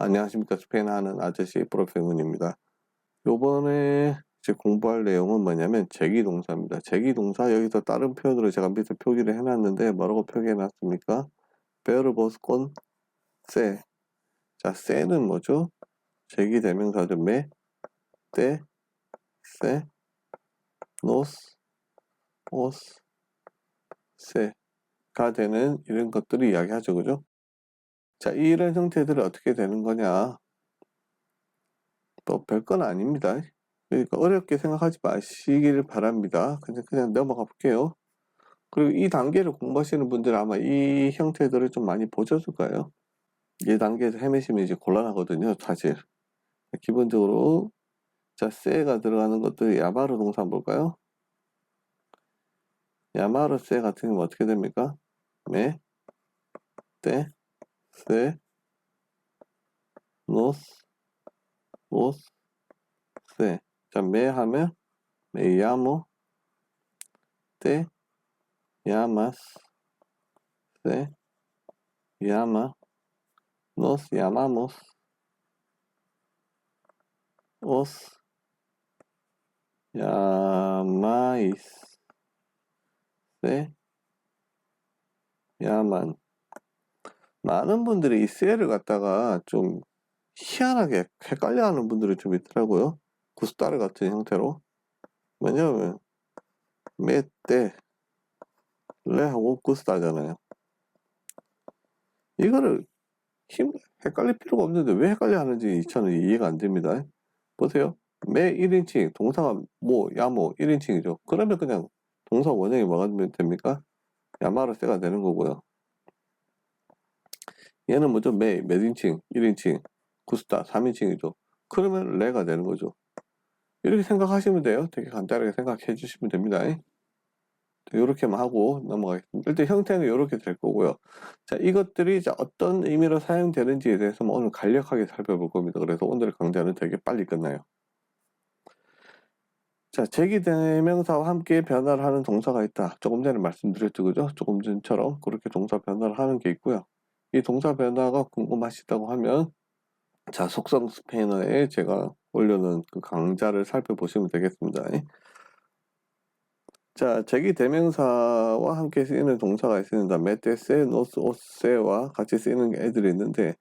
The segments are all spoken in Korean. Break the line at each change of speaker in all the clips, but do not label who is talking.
안녕하십니까 스페인 하는 아저씨 프로페문입니다. 요번에 공부할 내용은 뭐냐면 제기동사입니다. 제기동사 여기서 다른 표현으로 제가 밑에 표기를 해놨는데 뭐라고 표기해놨습니까? 베르보스 콘 세. 자, 세는 뭐죠? 제기 대명사죠. 메, 떼, 세, 노스, 오스, 세가 되는 이런 것들을 이야기하죠. 그죠? 자, 이런 형태들이 어떻게 되는 거냐? 또 별건 아닙니다. 그러니까 어렵게 생각하지 마시길 바랍니다. 그냥, 그냥 넘어가 볼게요. 그리고 이 단계를 공부하시는 분들은 아마 이 형태들을 좀 많이 보셨을 거예요. 이 단계에서 헤매시면 이제 곤란하거든요, 사실. 기본적으로, 자, 세가 들어가는 것들 야마르 동사 한번 볼까요? 야마르 세 같은 경우 어떻게 됩니까? 메, 떼, 세, 노스, 오스, 세. 자, 메 하면 메 llamo, te llamas, se llama, nos llamamos, os llamáis, se llaman. 많은 분들이 이 세를 갖다가 좀 희한하게 헷갈려 하는 분들이 좀 있더라고요. 구스타르 같은 형태로. 왜냐면, 메떼, 레하고 구스타잖아요. 이거를 힘, 헷갈릴 필요가 없는데 왜 헷갈려 하는지 저는 이해가 안 됩니다. 보세요. 매 1인칭, 동사가 뭐, 야뭐 1인칭이죠. 그러면 그냥 동사 원형이 뭐가 됩니까? 야마르세가 되는 거고요. 얘는 뭐죠? 매, 몇 인칭, 1인칭, 구스타, 3인칭이죠. 그러면 레가 되는 거죠. 이렇게 생각하시면 돼요. 되게 간단하게 생각해 주시면 됩니다. 이렇게만 하고 넘어가겠습니다. 일단 형태는 이렇게 될 거고요. 자, 이것들이 자, 어떤 의미로 사용되는지에 대해서 뭐 오늘 간략하게 살펴볼 겁니다. 그래서 오늘 강좌는 되게 빨리 끝나요. 자, 제기대명사와 함께 변화를 하는 동사가 있다. 조금 전에 말씀드렸죠, 그죠? 조금 전처럼 그렇게 동사 변화를 하는 게 있고요. 이 동사 변화가 궁금하시다고 하면 자, 속성 스페인어에 제가 올려놓은 그 강좌를 살펴보시면 되겠습니다. 자, 제기 대명사와 함께 쓰이는 동사가 있습니다. 메테세, 노스, 오세와 같이 쓰이는 애들이 있는데,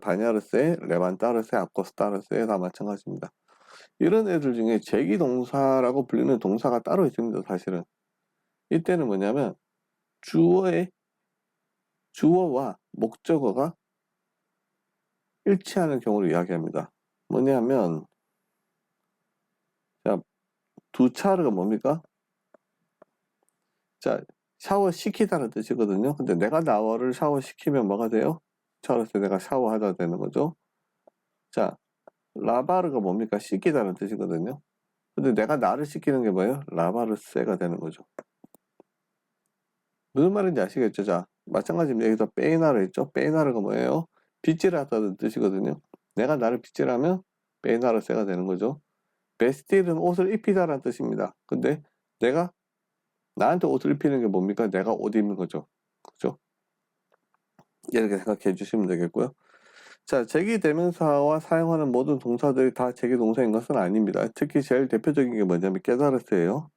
바냐르세, 레반타르세, 아코스타르세 다 마찬가지입니다. 이런 애들 중에 제기 동사라고 불리는 동사가 따로 있습니다. 사실은 이때는 뭐냐면 주어의 주어와 목적어가 일치하는 경우를 이야기합니다. 뭐냐면 자, 두 차르가 뭡니까? 자, 샤워 시키다는 뜻이거든요. 근데 내가 나와를 샤워 시키면 뭐가 돼요? 샤워할 내가 샤워하다 되는 거죠. 자, 라바르가 뭡니까? 씻기다는 뜻이거든요. 근데 내가 나를 씻기는 게 뭐예요? 라바르세가 되는 거죠. 무슨 말인지 아시겠죠? 자, 마찬가지입니다. 여기서 빼이나를 했죠? 빼이나르가 뭐예요? 빗질 하다는 뜻이거든요. 내가 나를 빗질하면 빼이나르세가 되는 거죠. 베스틸은 옷을 입히다라는 뜻입니다. 근데 내가 나한테 옷을 입히는 게 뭡니까? 내가 옷 입는 거죠. 그죠? 이렇게 생각해 주시면 되겠고요. 자, 제기 대명사와 사용하는 모든 동사들이 다 제기 동사인 것은 아닙니다. 특히 제일 대표적인 게 뭐냐면 깨달으세요.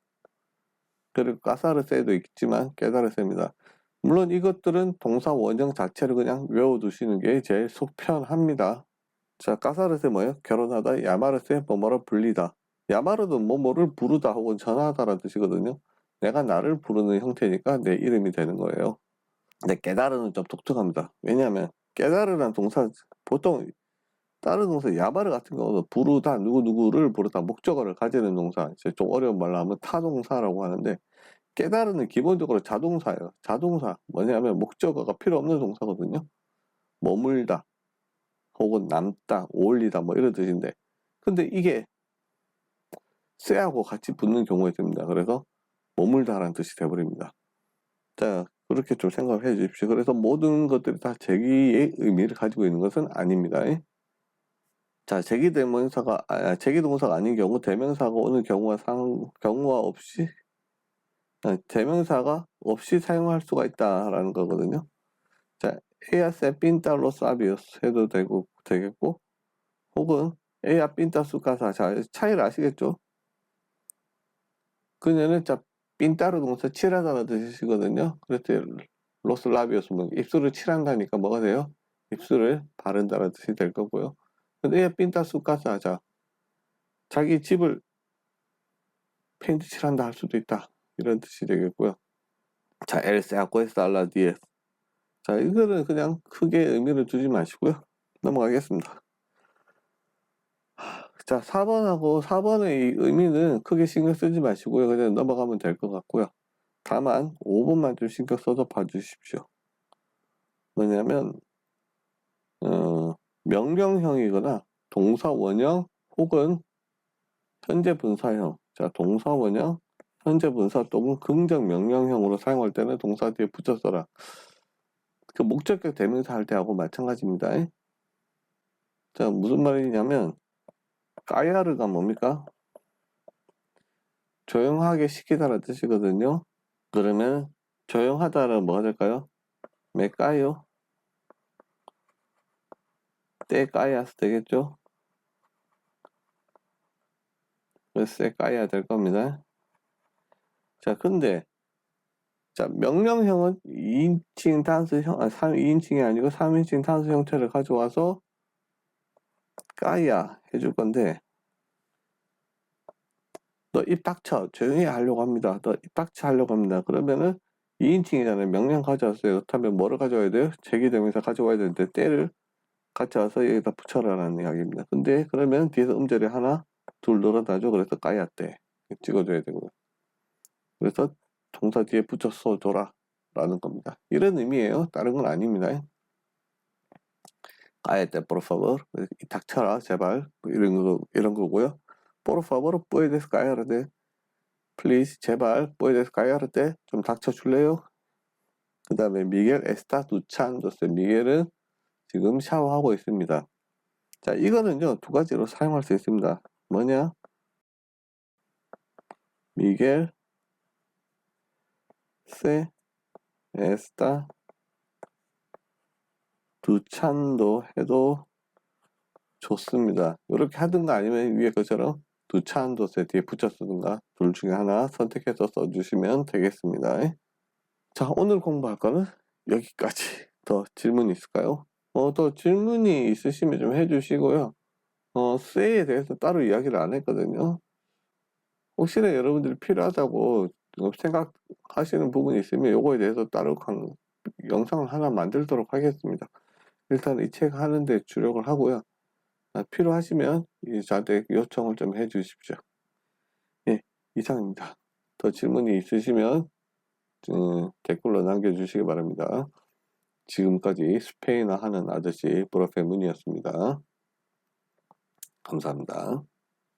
그리고 까사르세도 있지만 깨달으세입니다. 물론 이것들은 동사 원형 자체를 그냥 외워두시는 게 제일 속편합니다. 자, 까사르세 뭐예요? 결혼하다, 야마르세 뭐뭐를 불리다. 야마르도 뭐뭐를 부르다 혹은 전하다라는 뜻이거든요. 내가 나를 부르는 형태니까 내 이름이 되는 거예요. 근데 깨달으는 좀 독특합니다. 왜냐하면 깨달으라는 동사 보통 다른 동사 야바르 같은 경우는 부르다 누구누구를 부르다 목적어를 가지는 동사 이제 좀 어려운 말로 하면 타동사라고 하는데 깨달으는 기본적으로 자동사예요. 자동사 뭐냐면 목적어가 필요 없는 동사거든요. 머물다 혹은 남다 어울리다 뭐 이런 뜻인데 근데 이게 쎄하고 같이 붙는 경우가 있습니다. 그래서 머물다라는 뜻이 돼버립니다. 자 그렇게 좀 생각을 해 주십시오. 그래서 모든 것들이 다 제기의 의미를 가지고 있는 것은 아닙니다. 자, 제기 대명사가, 아, 제기 동사가 아닌 경우, 대명사가 오는 경우와 상, 경우와 없이, 아, 대명사가 없이 사용할 수가 있다라는 거거든요. 자, 세 핀타 로스 아비오스 해도 되고 되겠고 혹은 에야 핀타 수카사 자 차이를 아시겠죠? 그녀는 자 핀타로 동사 칠하다는 뜻이거든요. 그래서 로스 라비오스 뭐 입술을 칠한다니까 뭐가 돼요? 입술을 바른다는 뜻이 될 거고요. 근데 에야 핀타 수카사 자 자기 집을 페인트 칠한다 할 수도 있다. 이런 뜻이 되겠고요. 자, 엘세 아코에스 알라 디에스. 자, 이거는 그냥 크게 의미를 두지 마시고요. 넘어가겠습니다. 자, 4번하고 4번의 이 의미는 크게 신경 쓰지 마시고요. 그냥 넘어가면 될 것 같고요. 다만 5번만 좀 신경 써서 봐주십시오. 뭐냐면 어, 명령형이거나 동사 원형 혹은 현재 분사형. 자, 동사 원형, 현재 분사 또는 긍정 명령형으로 사용할 때는 동사 뒤에 붙여 써라. 그 목적격 대명사 할 때하고 마찬가지입니다. 자, 무슨 말이냐면 까야르가 뭡니까? 조용하게 시키다라는 뜻이거든요. 그러면 조용하다는 뭐가 될까요? 메까요? 때 까야스 되겠죠? 그래서 까야 될 겁니다. 자, 근데 자, 명령형은 2인칭 단수 형, 아, 3, 2인칭이 아니고 3인칭 단수 형태를 가져와서 까야 해줄 건데 너 입 닥쳐 조용히 하려고 합니다. 너 입 닥쳐 하려고 합니다. 그러면은 2인칭이잖아요. 명령 가져왔어요. 그렇다면 뭐를 가져와야 돼요? 제기되면서 가져와야 되는데 때를 가져와서 여기다 붙여라라는 이야기입니다. 근데 그러면 뒤에서 음절이 하나 둘 늘어나죠. 그래서 까야 때 찍어줘야 되고요. 그래서 동사 뒤에 붙여 써줘라 라는 겁니다. 이런 의미예요. 다른 건 아닙니다. cállate por favor 닥쳐라 제발 뭐 이런 거 이런 거고요. por favor puedes cállate please 제발 puedes cállate 좀 닥쳐 줄래요? 그 다음에 미겔 에스타 두찬도스 미겔은 지금 샤워하고 있습니다. 자 이거는요 두 가지로 사용할 수 있습니다. 뭐냐? 미겔 세 에스타 두찬도 해도 좋습니다. 이렇게 하든가 아니면 위에 것처럼 두찬도 세 뒤에 붙여 쓰든가 둘 중에 하나 선택해서 써주시면 되겠습니다. 자 오늘 공부할 거는 여기까지 더 질문 있을까요? 어, 더 질문이 있으시면 좀 해주시고요. 어, 쇠에 대해서 따로 이야기를 안 했거든요. 혹시나 여러분들이 필요하다고 생각하시는 부분이 있으면 요거에 대해서 따로 강, 영상을 하나 만들도록 하겠습니다. 일단 이 책 하는데 주력을 하고요. 아, 필요하시면 저한테 요청을 좀 해 주십시오. 예, 이상입니다. 더 질문이 있으시면 음, 댓글로 남겨주시기 바랍니다. 지금까지 스페인어 하는 아저씨 브로페 문이었습니다. 감사합니다.